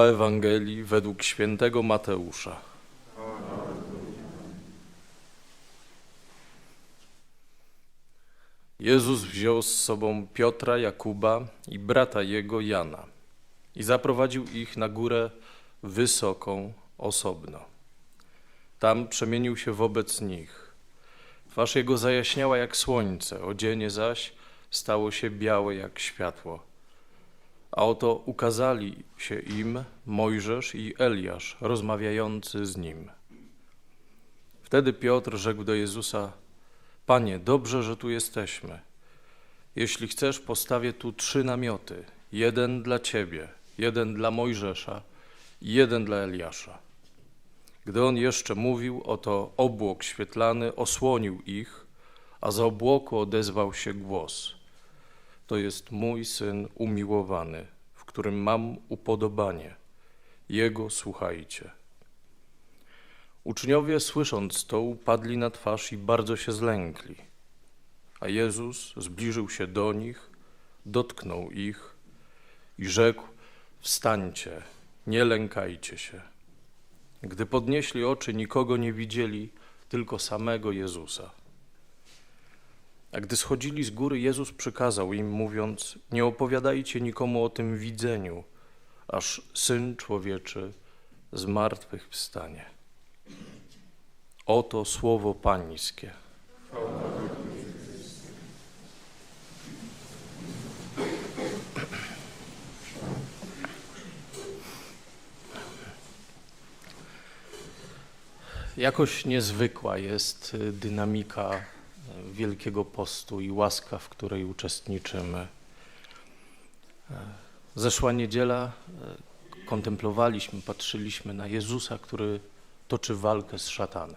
Ewangelii według świętego Mateusza. Jezus wziął z sobą Piotra, Jakuba i brata jego Jana i zaprowadził ich na górę wysoką, osobno. Tam przemienił się wobec nich. Twarz jego zajaśniała jak słońce, odzienie zaś stało się białe jak światło. A oto ukazali się im Mojżesz i Eliasz, rozmawiający z nim. Wtedy Piotr rzekł do Jezusa: Panie, dobrze, że tu jesteśmy. Jeśli chcesz, postawię tu trzy namioty: jeden dla ciebie, jeden dla Mojżesza i jeden dla Eliasza. Gdy on jeszcze mówił, oto obłok świetlany osłonił ich, a za obłoku odezwał się głos. To jest mój syn umiłowany, w którym mam upodobanie. Jego słuchajcie. Uczniowie, słysząc to, upadli na twarz i bardzo się zlękli. A Jezus zbliżył się do nich, dotknął ich i rzekł: Wstańcie, nie lękajcie się. Gdy podnieśli oczy, nikogo nie widzieli, tylko samego Jezusa. A gdy schodzili z góry, Jezus przykazał im, mówiąc: Nie opowiadajcie nikomu o tym widzeniu, aż syn człowieczy z martwych wstanie. Oto słowo Pańskie. Jakoś niezwykła jest dynamika Wielkiego Postu i łaska, w której uczestniczymy. E, Zeszła niedziela e, kontemplowaliśmy, patrzyliśmy na Jezusa, który toczy walkę z szatanem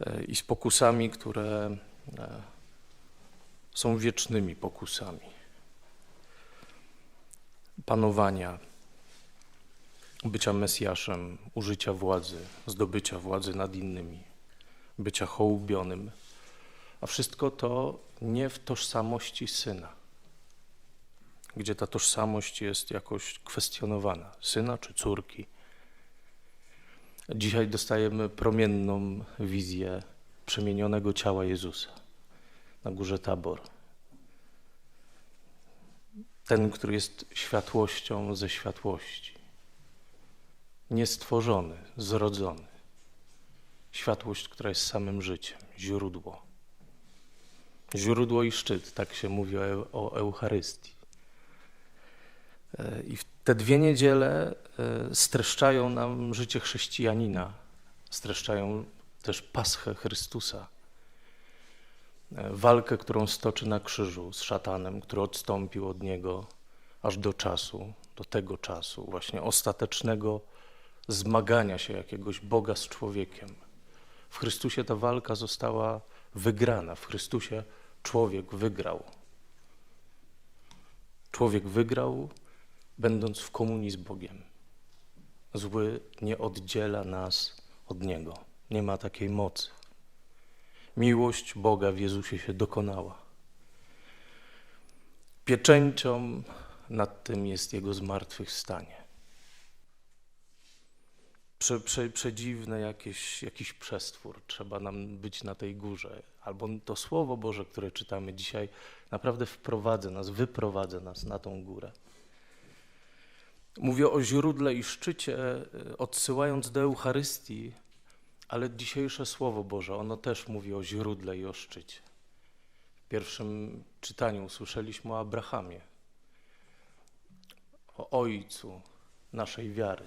e, i z pokusami, które są wiecznymi pokusami. Panowania, bycia Mesjaszem, użycia władzy, zdobycia władzy nad innymi, bycia hołubionym, a wszystko to nie w tożsamości syna, gdzie ta tożsamość jest jakoś kwestionowana, syna czy córki. Dzisiaj dostajemy promienną wizję przemienionego ciała Jezusa na górze Tabor. Ten, który jest światłością ze światłości niestworzony, zrodzony. Światłość, która jest samym życiem, źródło. Źródło i szczyt, tak się mówi o, Eu- o Eucharystii. E, I te dwie niedziele e, streszczają nam życie chrześcijanina, streszczają też Paschę Chrystusa. E, Walkę, którą stoczy na krzyżu z szatanem, który odstąpił od niego aż do czasu, do tego czasu, właśnie ostatecznego zmagania się jakiegoś Boga z człowiekiem. W Chrystusie ta walka została wygrana. W Chrystusie człowiek wygrał. Człowiek wygrał, będąc w komunii z Bogiem. Zły nie oddziela nas od Niego. Nie ma takiej mocy. Miłość Boga w Jezusie się dokonała. Pieczęcią nad tym jest Jego zmartwychwstanie prze, prze, przedziwne jakieś, jakiś przestwór. Trzeba nam być na tej górze. Albo to Słowo Boże, które czytamy dzisiaj, naprawdę wprowadza nas, wyprowadza nas na tą górę. Mówię o źródle i szczycie, y, odsyłając do Eucharystii, ale dzisiejsze Słowo Boże, ono też mówi o źródle i o szczycie. W pierwszym czytaniu usłyszeliśmy o Abrahamie, o ojcu naszej wiary.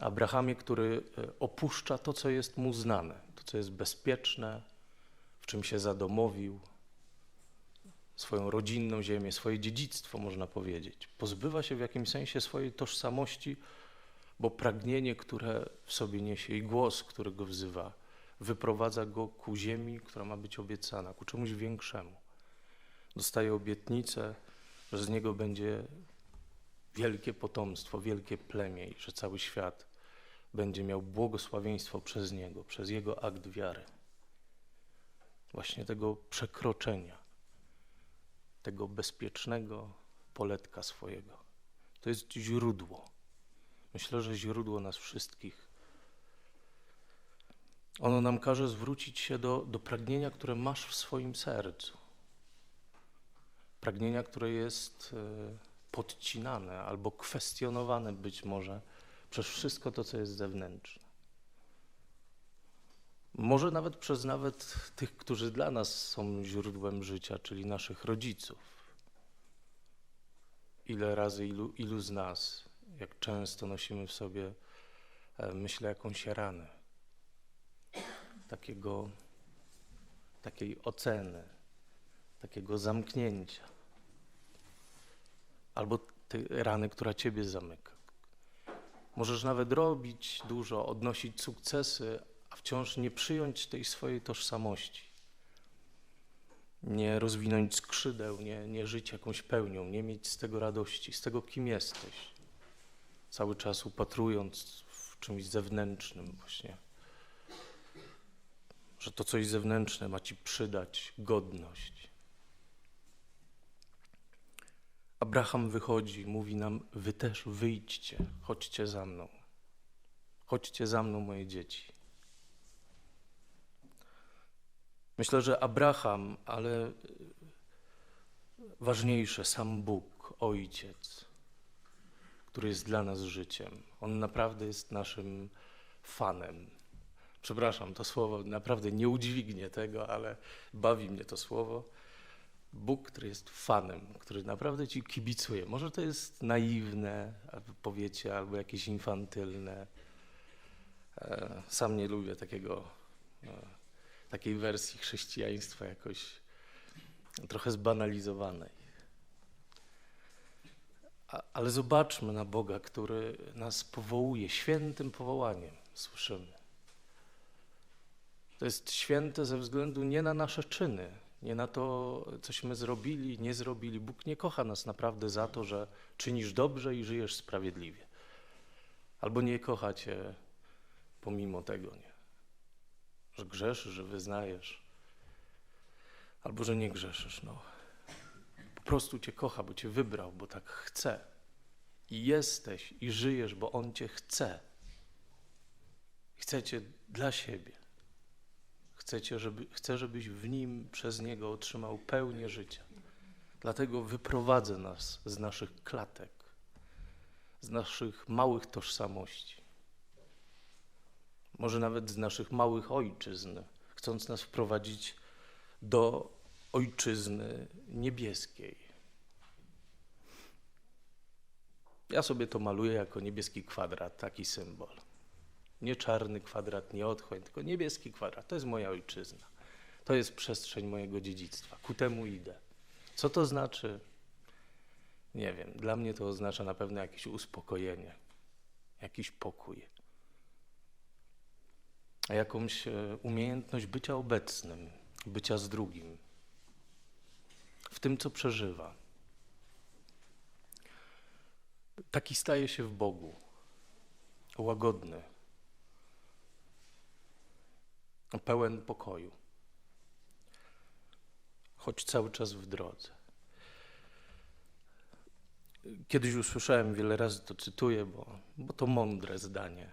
Abrahamie, który e, opuszcza to, co jest mu znane, to, co jest bezpieczne, w czym się zadomowił, swoją rodzinną ziemię, swoje dziedzictwo, można powiedzieć. Pozbywa się w jakimś sensie swojej tożsamości, bo pragnienie, które w sobie niesie i głos, który go wzywa, wyprowadza go ku ziemi, która ma być obiecana, ku czemuś większemu. Dostaje obietnicę, że z niego będzie wielkie potomstwo, wielkie plemię i że cały świat będzie miał błogosławieństwo przez Niego, przez Jego akt wiary. Właśnie tego przekroczenia, tego bezpiecznego poletka swojego. To jest źródło. Myślę, że źródło nas wszystkich. Ono nam każe zwrócić się do, do pragnienia, które masz w swoim sercu. Pragnienia, które jest e, podcinane albo kwestionowane być może przez wszystko to, co jest zewnętrzne. Może nawet przez nawet tych, którzy dla nas są źródłem życia, czyli naszych rodziców. Ile razy, ilu, ilu z nas, jak często nosimy w sobie, e, myślę, jakąś ranę, takiego, takiej oceny, takiego zamknięcia, albo tej rany, która ciebie zamyka. Możesz nawet robić dużo, odnosić sukcesy, a wciąż nie przyjąć tej swojej tożsamości. Nie rozwinąć skrzydeł, nie, nie żyć jakąś pełnią, nie mieć z tego radości, z tego, kim jesteś. Cały czas upatrując w czymś zewnętrznym, właśnie. Że to coś zewnętrzne ma ci przydać godność. Abraham wychodzi, mówi nam: Wy też wyjdźcie, chodźcie za mną. Chodźcie za mną, moje dzieci. Myślę, że Abraham, ale ważniejsze, sam Bóg, Ojciec, który jest dla nas życiem. On naprawdę jest naszym fanem. Przepraszam, to słowo naprawdę nie udźwignie tego, ale bawi mnie to słowo. Bóg, który jest fanem, który naprawdę ci kibicuje. Może to jest naiwne, powiecie, albo jakieś infantylne. E, Sam nie lubię takiego, e, takiej wersji chrześcijaństwa jakoś trochę zbanalizowanej. Ale zobaczmy na Boga, który nas powołuje świętym powołaniem, słyszymy. To jest święte ze względu nie na nasze czyny, nie na to, cośmy zrobili, nie zrobili. Bóg nie kocha nas naprawdę za to, że czynisz dobrze i żyjesz sprawiedliwie. Albo nie kocha cię pomimo tego, nie? Że grzeszysz, że wyznajesz, albo że nie grzeszysz. No. Po prostu cię kocha, bo cię wybrał, bo tak chce. I jesteś, i żyjesz, bo On cię chce. Chce cię dla siebie. Chcecie, żeby, chce, żebyś w Nim przez Niego otrzymał pełnię życia. Dlatego wyprowadzę nas z naszych klatek, z naszych małych tożsamości, może nawet z naszych małych ojczyzn, chcąc nas wprowadzić do ojczyzny niebieskiej. Ja sobie to maluję jako niebieski kwadrat, taki symbol. Nie czarny kwadrat, nie otchłań, tylko niebieski kwadrat. To jest moja ojczyzna. To jest przestrzeń mojego dziedzictwa. Ku temu idę. Co to znaczy? Nie wiem. Dla mnie to oznacza na pewno jakieś uspokojenie, jakiś pokój, a jakąś e, umiejętność bycia obecnym, bycia z drugim, w tym, co przeżywa. Taki staje się w Bogu, łagodny, pełen pokoju, choć cały czas w drodze. Kiedyś usłyszałem, wiele razy to cytuję, bo, bo to mądre zdanie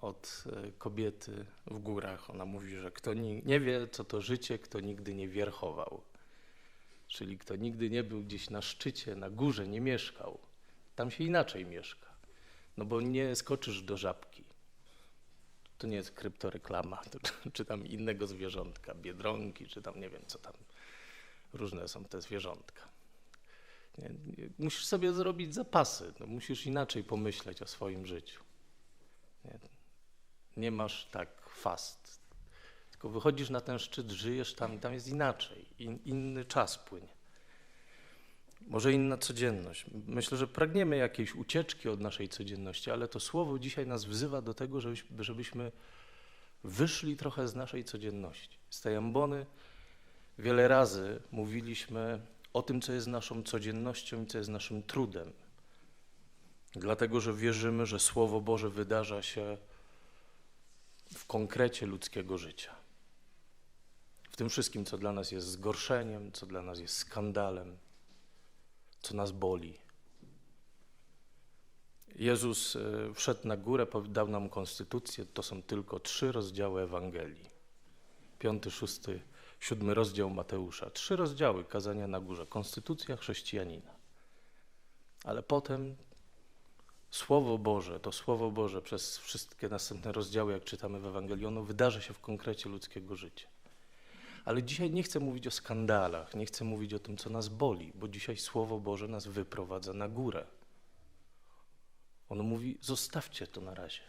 od e, kobiety w górach. Ona mówi, że kto ni- nie wie, co to życie, kto nigdy nie wierchował. Czyli kto nigdy nie był gdzieś na szczycie, na górze, nie mieszkał. Tam się inaczej mieszka. No bo nie skoczysz do żabki. To nie jest kryptoreklama, to, czy tam innego zwierzątka, biedronki, czy tam nie wiem, co tam. Różne są te zwierzątka. Nie, nie, musisz sobie zrobić zapasy, no, musisz inaczej pomyśleć o swoim życiu. Nie, nie masz tak fast. Tylko wychodzisz na ten szczyt, żyjesz tam i tam jest inaczej. In, inny czas płynie. Może inna codzienność. Myślę, że pragniemy jakiejś ucieczki od naszej codzienności, ale to słowo dzisiaj nas wzywa do tego, żebyśmy, żebyśmy wyszli trochę z naszej codzienności. Z tej ambony wiele razy mówiliśmy o tym, co jest naszą codziennością i co jest naszym trudem. Dlatego, że wierzymy, że Słowo Boże wydarza się w konkrecie ludzkiego życia. W tym wszystkim, co dla nas jest zgorszeniem, co dla nas jest skandalem, co nas boli. Jezus e, wszedł na górę, dał nam konstytucję. To są tylko trzy rozdziały Ewangelii. Piąty, szósty, siódmy rozdział Mateusza. Trzy rozdziały kazania na górze. Konstytucja chrześcijanina. Ale potem Słowo Boże, to Słowo Boże przez wszystkie następne rozdziały, jak czytamy w Ewangelii, ono wydarzy się w konkrecie ludzkiego życia. Ale dzisiaj nie chcę mówić o skandalach, nie chcę mówić o tym, co nas boli, bo dzisiaj Słowo Boże nas wyprowadza na górę. Ono mówi: zostawcie to na razie.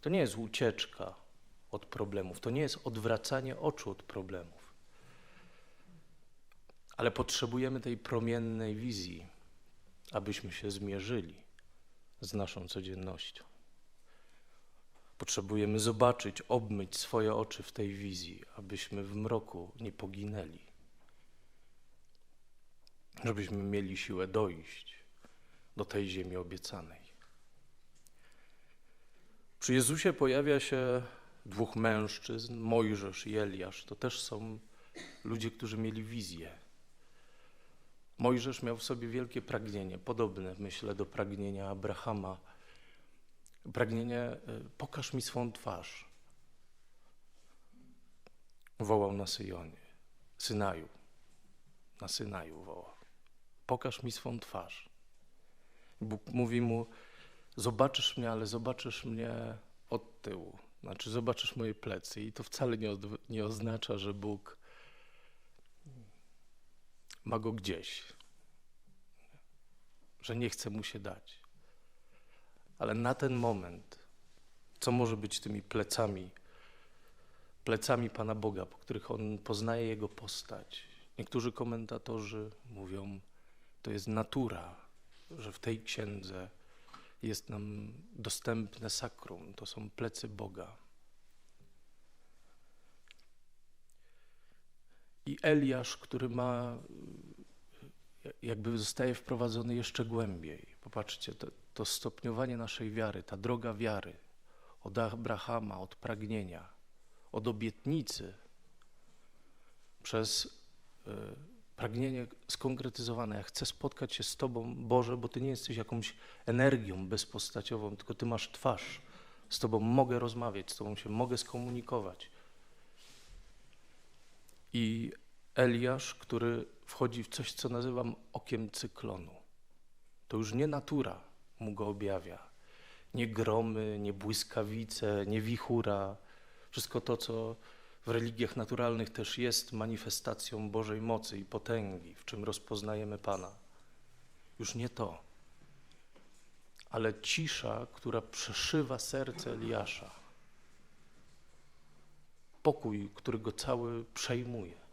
To nie jest ucieczka od problemów, to nie jest odwracanie oczu od problemów. Ale potrzebujemy tej promiennej wizji, abyśmy się zmierzyli z naszą codziennością. Potrzebujemy zobaczyć, obmyć swoje oczy w tej wizji, abyśmy w mroku nie poginęli. Żebyśmy mieli siłę dojść do tej ziemi obiecanej. Przy Jezusie pojawia się dwóch mężczyzn, Mojżesz i Eliasz. To też są ludzie, którzy mieli wizję. Mojżesz miał w sobie wielkie pragnienie, podobne myślę do pragnienia Abrahama. Pragnienie, e, pokaż mi swą twarz. Wołał na Syjonie, Synaju, na Synaju wołał. Pokaż mi swą twarz. Bóg mówi mu, zobaczysz mnie, ale zobaczysz mnie od tyłu. Znaczy, zobaczysz moje plecy. I to wcale nie, nie oznacza, że Bóg ma go gdzieś, że nie chce mu się dać. Ale na ten moment, co może być tymi plecami, plecami Pana Boga, po których on poznaje jego postać? Niektórzy komentatorzy mówią, to jest natura, że w tej księdze jest nam dostępne sakrum, to są plecy Boga. I Eliasz, który ma, jakby zostaje wprowadzony jeszcze głębiej. Popatrzcie, to, to stopniowanie naszej wiary, ta droga wiary od Abrahama, od pragnienia, od obietnicy, przez y, pragnienie skonkretyzowane. Ja chcę spotkać się z Tobą, Boże, bo Ty nie jesteś jakąś energią bezpostaciową, tylko Ty masz twarz. Z Tobą mogę rozmawiać, z Tobą się mogę skomunikować. I Eliasz, który wchodzi w coś, co nazywam okiem cyklonu. To już nie natura mu go objawia. Nie gromy, nie błyskawice, nie wichura. Wszystko to, co w religiach naturalnych też jest manifestacją Bożej mocy i potęgi, w czym rozpoznajemy Pana. Już nie to, ale cisza, która przeszywa serce Eliasza. Pokój, który go cały przejmuje.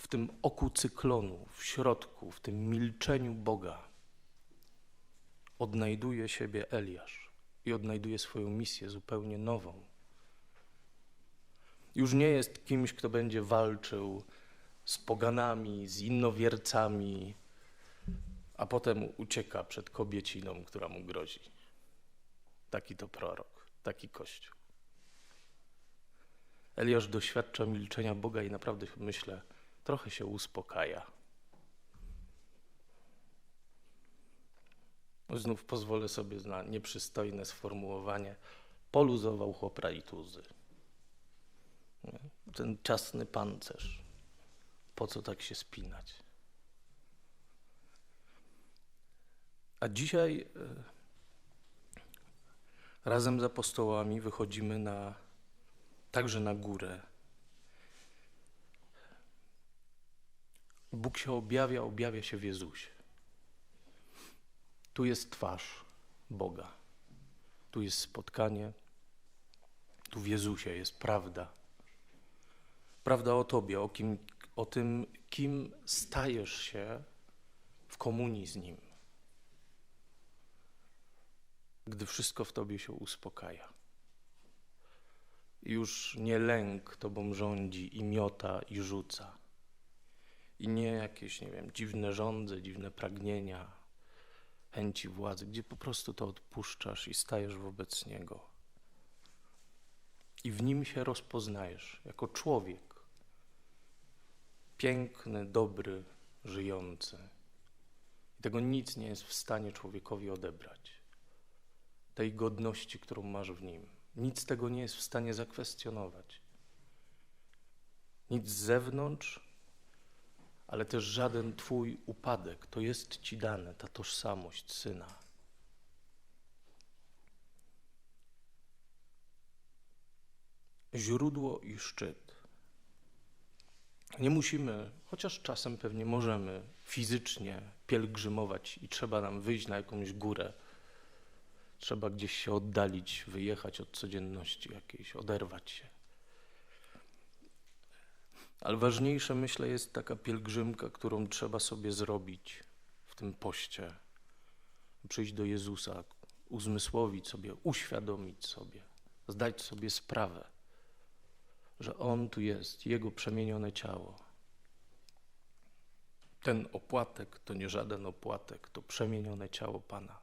W tym oku cyklonu, w środku, w tym milczeniu Boga odnajduje siebie Eliasz i odnajduje swoją misję zupełnie nową. Już nie jest kimś, kto będzie walczył z poganami, z innowiercami, a potem ucieka przed kobieciną, która mu grozi. Taki to prorok, taki kościół. Eliasz doświadcza milczenia Boga i naprawdę myślę, trochę się uspokaja. Znów pozwolę sobie na nieprzystojne sformułowanie. Poluzował chłopra i tuzy. Ten ciasny pancerz. Po co tak się spinać? A dzisiaj e, razem z apostołami wychodzimy na, także na górę. Bóg się objawia, objawia się w Jezusie. Tu jest twarz Boga. Tu jest spotkanie. Tu w Jezusie jest prawda. Prawda o Tobie, o, kim, o tym, kim stajesz się w komunii z Nim, gdy wszystko w Tobie się uspokaja. Już nie lęk Tobą rządzi i miota i rzuca. I nie jakieś, nie wiem, dziwne żądze, dziwne pragnienia, chęci władzy, gdzie po prostu to odpuszczasz i stajesz wobec Niego. I w Nim się rozpoznajesz jako człowiek piękny, dobry, żyjący. Tego nic nie jest w stanie człowiekowi odebrać. Tej godności, którą masz w nim. Nic tego nie jest w stanie zakwestionować. Nic z zewnątrz, ale też żaden Twój upadek. To jest Ci dane, ta tożsamość syna. Źródło i szczyt. Nie musimy, chociaż czasem pewnie możemy fizycznie pielgrzymować i trzeba nam wyjść na jakąś górę. Trzeba gdzieś się oddalić, wyjechać od codzienności jakiejś, oderwać się. Ale ważniejsze, myślę, jest taka pielgrzymka, którą trzeba sobie zrobić w tym poście. Przyjść do Jezusa, uzmysłowić sobie, uświadomić sobie, zdać sobie sprawę, że On tu jest, Jego przemienione ciało. Ten opłatek to nie żaden opłatek, to przemienione ciało Pana.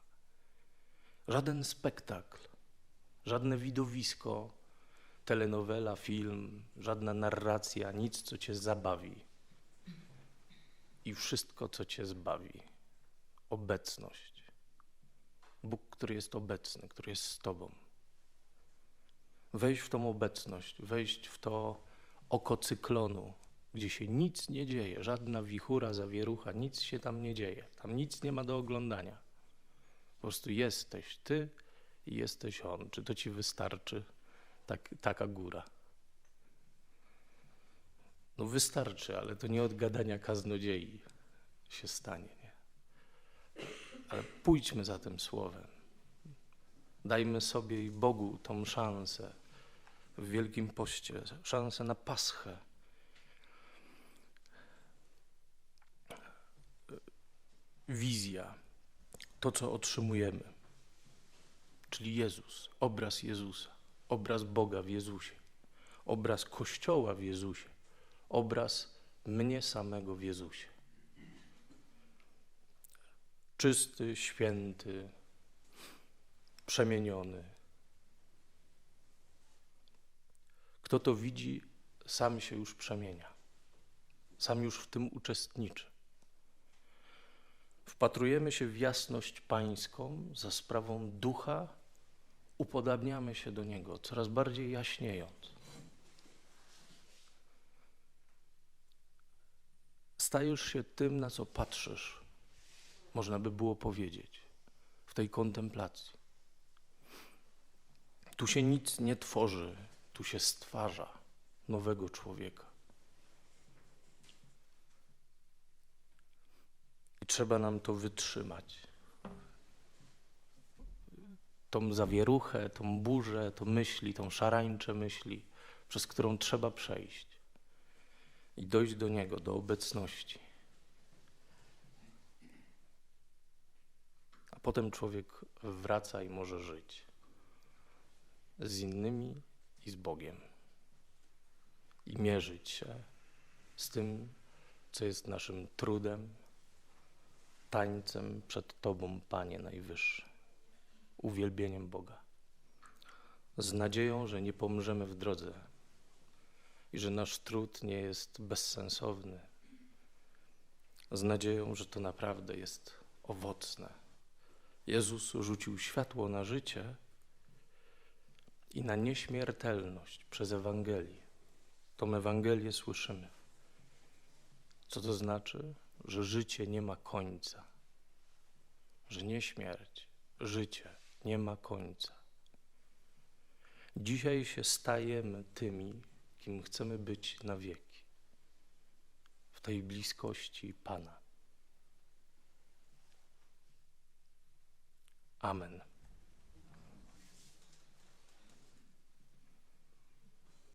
Żaden spektakl, żadne widowisko, telenowela, film, żadna narracja, nic, co cię zabawi. I wszystko, co cię zbawi. Obecność. Bóg, który jest obecny, który jest z Tobą. Wejść w tą obecność, wejść w to oko cyklonu, gdzie się nic nie dzieje, żadna wichura, zawierucha, nic się tam nie dzieje. Tam nic nie ma do oglądania. Po prostu jesteś Ty i jesteś On. Czy to Ci wystarczy? Tak, taka góra. No wystarczy, ale to nie od gadania kaznodziei się stanie. Nie? Ale pójdźmy za tym słowem. Dajmy sobie i Bogu tą szansę w Wielkim Poście, szansę na Paschę. Wizja, to co otrzymujemy, czyli Jezus, obraz Jezusa obraz Boga w Jezusie, obraz Kościoła w Jezusie, obraz mnie samego w Jezusie. Czysty, święty, przemieniony. Kto to widzi, sam się już przemienia, sam już w tym uczestniczy. Wpatrujemy się w jasność pańską za sprawą ducha upodabniamy się do Niego, coraz bardziej jaśniejąc. Stajesz się tym, na co patrzysz, można by było powiedzieć, w tej kontemplacji. Tu się nic nie tworzy, tu się stwarza nowego człowieka. I trzeba nam to wytrzymać tą zawieruchę, tą burzę, tą myśli, tą szarańcze myśli, przez którą trzeba przejść i dojść do Niego, do obecności. A potem człowiek wraca i może żyć z innymi i z Bogiem i mierzyć się z tym, co jest naszym trudem, tańcem przed Tobą, Panie Najwyższy uwielbieniem Boga. Z nadzieją, że nie pomrzemy w drodze i że nasz trud nie jest bezsensowny. Z nadzieją, że to naprawdę jest owocne. Jezus rzucił światło na życie i na nieśmiertelność przez Ewangelię. Tą Ewangelię słyszymy. Co to znaczy? Że życie nie ma końca, że nie śmierć, życie nie ma końca. Dzisiaj się stajemy tymi, kim chcemy być na wieki, w tej bliskości Pana. Amen.